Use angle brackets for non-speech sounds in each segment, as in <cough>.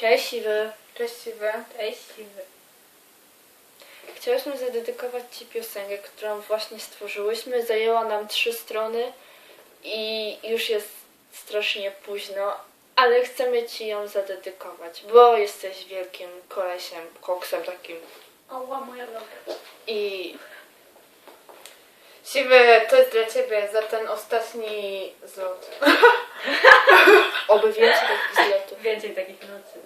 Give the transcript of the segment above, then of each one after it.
Cześć Siwy. Cześć Siwy. Cześć Siwy. Chciałyśmy zadedykować Ci piosenkę, którą właśnie stworzyłyśmy. Zajęła nam trzy strony i już jest strasznie późno, ale chcemy Ci ją zadedykować, bo jesteś wielkim kolesiem, koksem takim. Oła moja noga. I Siwy, to jest dla ciebie za ten ostatni zlot. <laughs> oby więcej takich zlotów. Więcej takich nocy.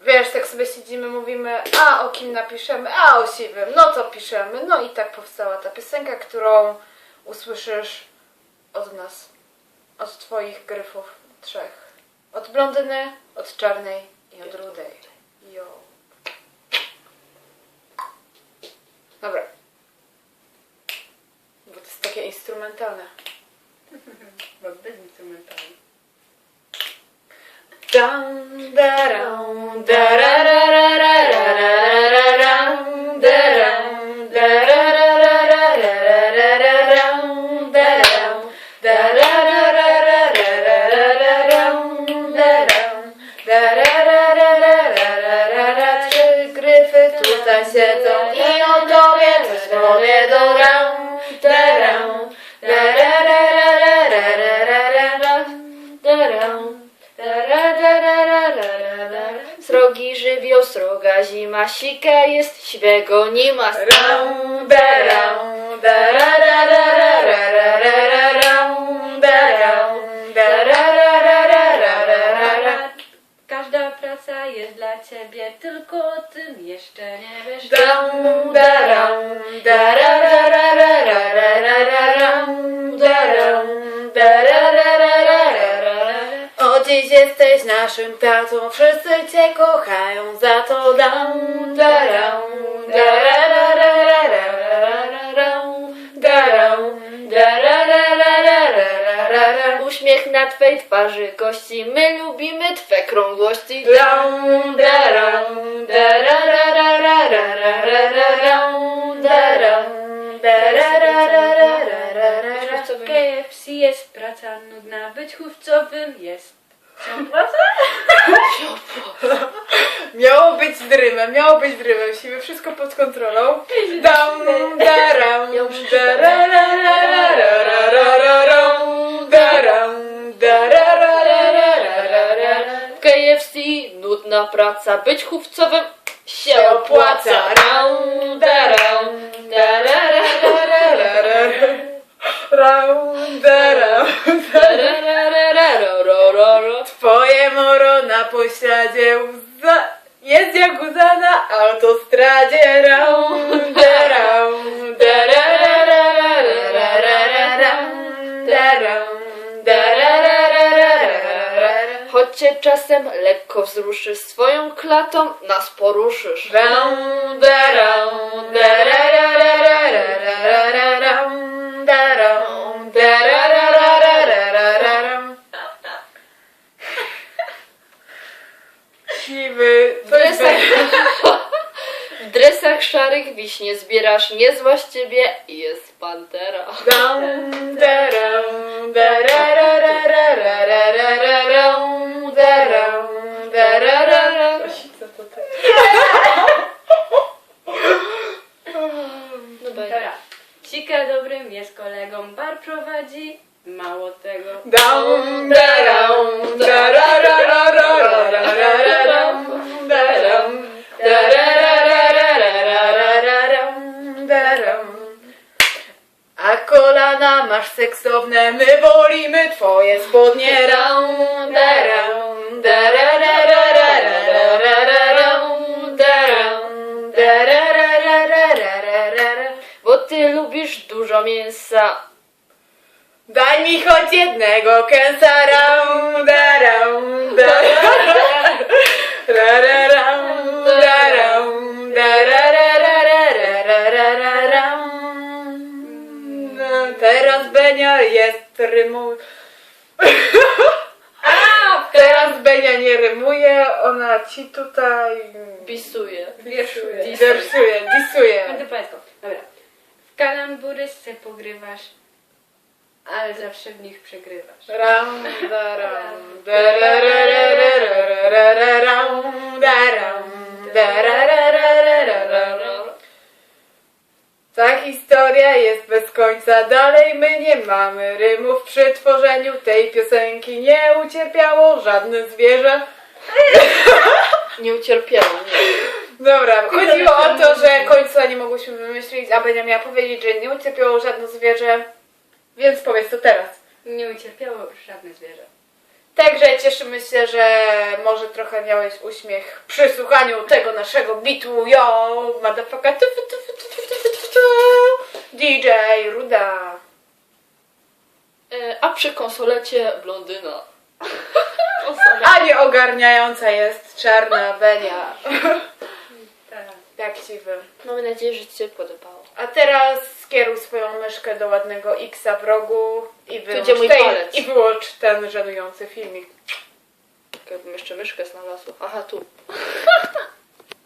Wiesz, tak sobie siedzimy, mówimy, a o kim napiszemy, a o Siwym, no to piszemy. No i tak powstała ta piosenka, którą usłyszysz od nas. Od twoich gryfów trzech. Od blondyny, od czarnej i od rudej. Jo. Dobra. Bo to jest takie instrumentalne. <laughs> Bo bez instrumentalny. Dam, daram, darararararararam, daram, darararararararam, daram, darararararararam, daram, dararararararara. Trzy gryfy tutaj siedzą i o tobie coś powiedzą ram, Srogi żywioł, sroga zima, sika jest, siwego nie ma. Ram, daram, darararararararam, daram, darararararararam. Każda praca jest dla ciebie, tylko o tym jeszcze nie wiesz. Darararararararam, dziś jesteś naszym tatą, wszyscy cię kochają, za to dam, darararararararam. Uśmiech na Twej twarzy gości, my lubimy Twe krągłości. Dam, daram, darararararararam, Miało być drymem, miało być drymem, siły wszystko pod kontrolą. Dam, daram, darararararararam, daram, darararararararam. W KFC nudna praca, być chówcowym się opłaca. Ram, na pośladzie łza jest jak łza na autostradzie. Ram, daram, darararararararam, daram, darararararararam. Choć cię czasem lekko wzruszysz swoją klatą, nas poruszysz. Ram, daram, darararararararam, wiśnie zbierasz, nie zła z ciebie jest pantera. Dam, dobrym jest kolegą, bar prowadzi. Mało tego. Dam, daram, darararararararam, masz seksowne, my wolimy twoje spodnie, ram, daram, darararararararam, daram, darararararararam. Bo ty lubisz dużo mięsa. Daj mi choć jednego kęsa, ram, daram, daram, jest rymu... <laughs> Teraz Benia nie rymuje, ona ci tutaj... Pisuje. Wierszuje. Disuje, disuje. Będę poetką. Dobra. W kalambury se pogrywasz, ale zawsze w nich przegrywasz. Ram, daram, darararararararam, Daram, darararararara. Ta historia jest bez końca, dalej my nie mamy rymów. Przy tworzeniu tej piosenki nie ucierpiało żadne zwierzę. <laughs> Nie ucierpiało, nie. Dobra, chodziło o to, że końca nie mogłyśmy wymyślić, a Benia miała powiedzieć, że nie ucierpiało żadne zwierzę, więc powiedz to teraz. Nie ucierpiało żadne zwierzę. Także cieszymy się, że może trochę miałeś uśmiech przy słuchaniu tego naszego bitu. Yo, motherfucker. DJ Ruda. E, a przy konsolecie blondyna. <laughs> A nie ogarniająca jest czarna Benia. tak, tak ci wy. Mamy nadzieję, że Ci się podobało. A teraz skieruj swoją myszkę do ładnego X-a w rogu i wyłącz, gdzie mój palec. i wyłącz ten żenujący filmik. Jakbym jeszcze myszkę znalazła. Aha, tu. <laughs>